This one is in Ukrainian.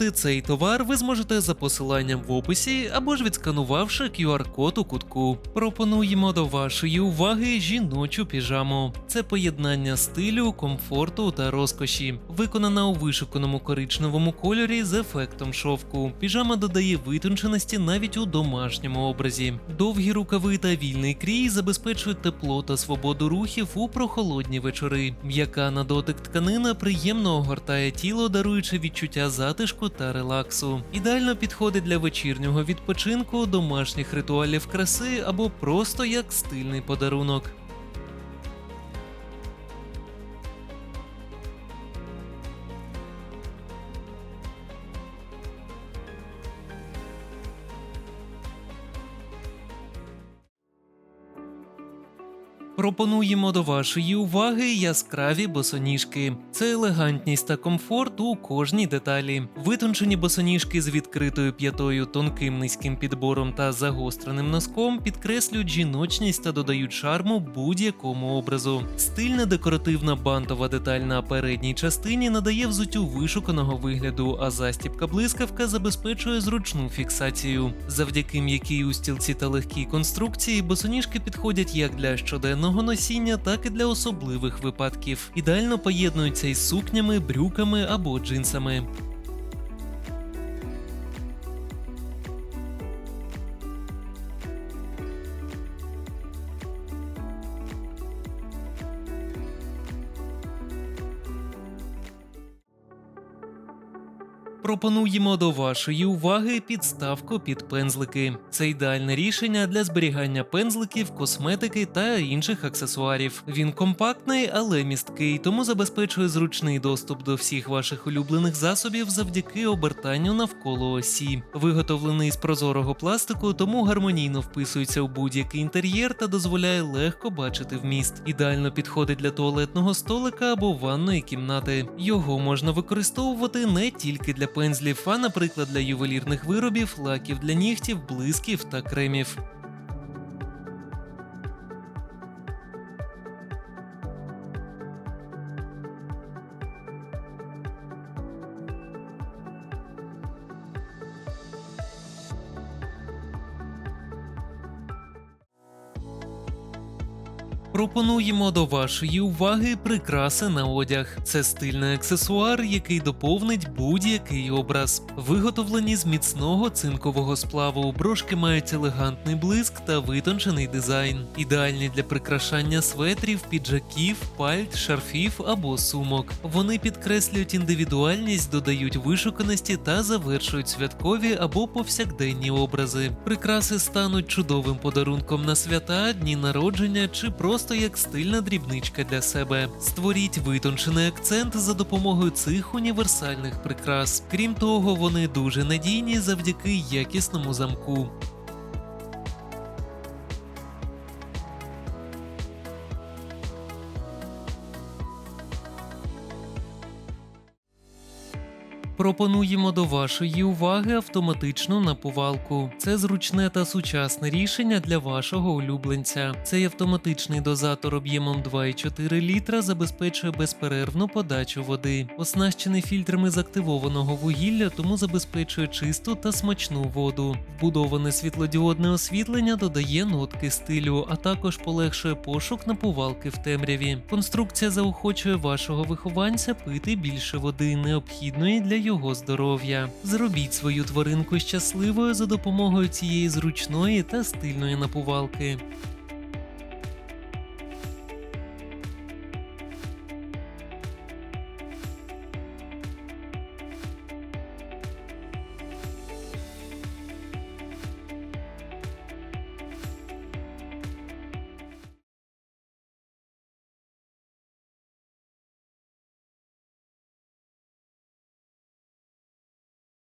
Ти цей товар ви зможете за посиланням в описі або ж відсканувавши QR-код у кутку. Пропонуємо до вашої уваги жіночу піжаму. Це поєднання стилю, комфорту та розкоші. Виконана у вишуканому коричневому кольорі з ефектом шовку. Піжама додає витонченості навіть у домашньому образі. Довгі рукави та вільний крій забезпечують тепло та свободу рухів у прохолодні вечори. М'яка на дотик тканина приємно огортає тіло, даруючи відчуття затишку та релаксу. Ідеально підходить для вечірнього відпочинку, домашніх ритуалів краси або просто як стильний подарунок. Пропонуємо до вашої уваги яскраві босоніжки. Це елегантність та комфорт у кожній деталі. Витончені босоніжки з відкритою п'ятою, тонким низьким підбором та загостреним носком підкреслюють жіночність та додають шарму будь-якому образу. Стильна декоративна бантова деталь на передній частині надає взуттю вишуканого вигляду, а застібка блискавка забезпечує зручну фіксацію. Завдяки м'якій устілці та легкій конструкції босоніжки підходять як для щоденного носіння, так і для особливих випадків. Ідеально поєднуються із сукнями, брюками або джинсами. Пропонуємо до вашої уваги підставку під пензлики. Це ідеальне рішення для зберігання пензликів, косметики та інших аксесуарів. Він компактний, але місткий, тому забезпечує зручний доступ до всіх ваших улюблених засобів завдяки обертанню навколо осі. Виготовлений з прозорого пластику, тому гармонійно вписується у будь-який інтер'єр та дозволяє легко бачити вміст. Ідеально підходить для туалетного столика або ванної кімнати. Його можна використовувати не тільки для пензлів, а, наприклад, для ювелірних виробів, лаків для нігтів, блисків та кремів. Пропонуємо до вашої уваги прикраси на одяг. Це стильний аксесуар, який доповнить будь-який образ. Виготовлені з міцного цинкового сплаву. Брошки мають елегантний блиск та витончений дизайн, ідеальні для прикрашання светрів, піджаків, пальт, шарфів або сумок. Вони підкреслюють індивідуальність, додають вишуканості та завершують святкові або повсякденні образи. Прикраси стануть чудовим подарунком на свята, дні народження чи просто як стильна дрібничка для себе. Створіть витончений акцент за допомогою цих універсальних прикрас. Крім того, вони дуже надійні завдяки якісному замку. Пропонуємо до вашої уваги автоматичну напувалку. Це зручне та сучасне рішення для вашого улюбленця. Цей автоматичний дозатор об'ємом 2,4 літра забезпечує безперервну подачу води. Оснащений фільтрами з активованого вугілля, тому забезпечує чисту та смачну воду. Вбудоване світлодіодне освітлення додає нотки стилю, а також полегшує пошук напувалки в темряві. Конструкція заохочує вашого вихованця пити більше води, необхідної для його здоров'я. Зробіть свою тваринку щасливою за допомогою цієї зручної та стильної напувалки.